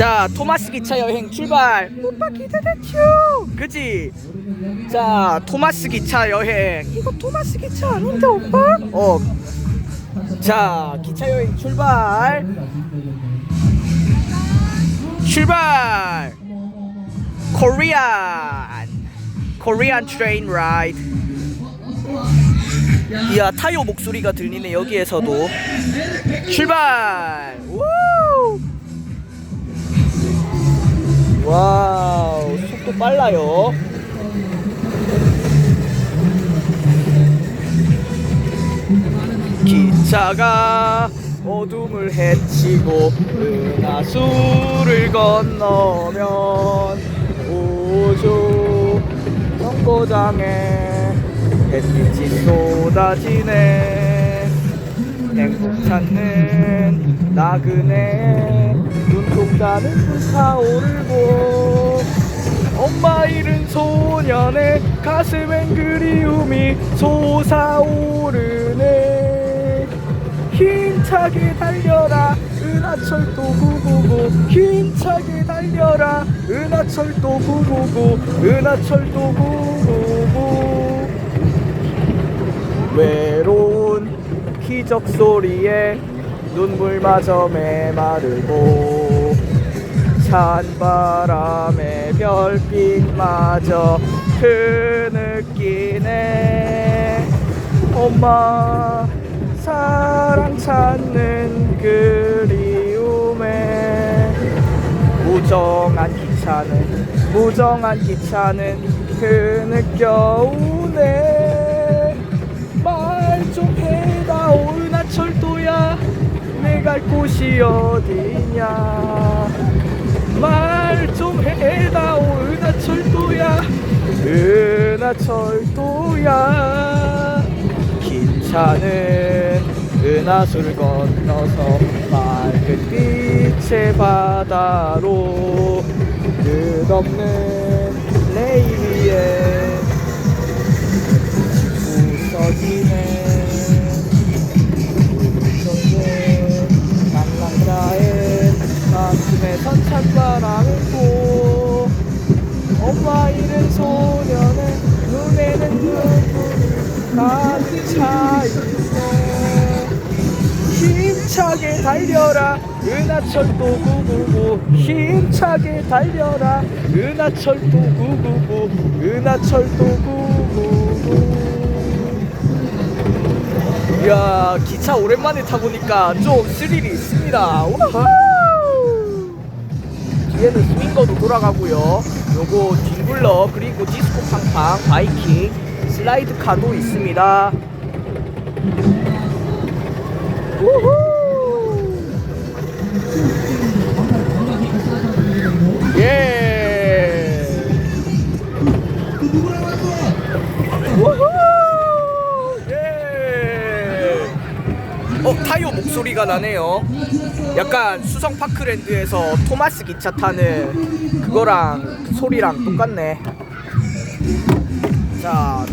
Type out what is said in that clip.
자 토마스 기차 여행 출발. 오빠 기대됐죠? 그지? 자 토마스 기차 여행. 이거 토마스 기차 아닌데 오빠? 어자 기차 여행 출발. 출발! 코리안. 코리안 트레인 라이드. 이야 타요 목소리가 들리네 여기에서도. 출발 와우 속도 빨라요. 기차가 어둠을 헤치고 은하수를 건너면 오조 정거장에 햇빛이 쏟아지네. 행복 찾는 나그네. 눈동자는 불타오르 소년의 가슴엔 그리움이 솟아오르네. 힘차게 달려라 은하철도 999 힘차게 달려라 은하철도 999 은하철도 999 외로운 기적 소리에 눈물마저 메마르고 찬바람에 별빛마저 흐느끼네. 엄마 사랑 찾는 그리움에 무정한 기차는 무정한 기차는 흐느껴오네. 말 좀 해다 오 은하 철도야. 내 갈 곳이 어디냐. 말 좀 해 은하철도야. 기차는 은하수를 건너서 맑은 빛의 바다로 끝없는 레일 위에 부서지네. 가슴에 선찬바람을 고 엄마 잃은 소년의 눈물이 가득 차있네 힘차게 달려라 은하철도 999 힘차게 달려라 은하철도 999 은하철도 999 이야 기차 오랜만에 타보니까 좀 스릴이 있습니다. 우후! 뒤에는 스윙거도 돌아가고요. 요거 뒹굴러 그리고 디스코 팡팡 바이킹 슬라이드 카도 있습니다 우후! 예 우후! 예 어, 타요 목소리가 나네요. 약간 수성 파크랜드에서 토마스 기차 타는 그거랑 그 소리랑 똑같네. 자,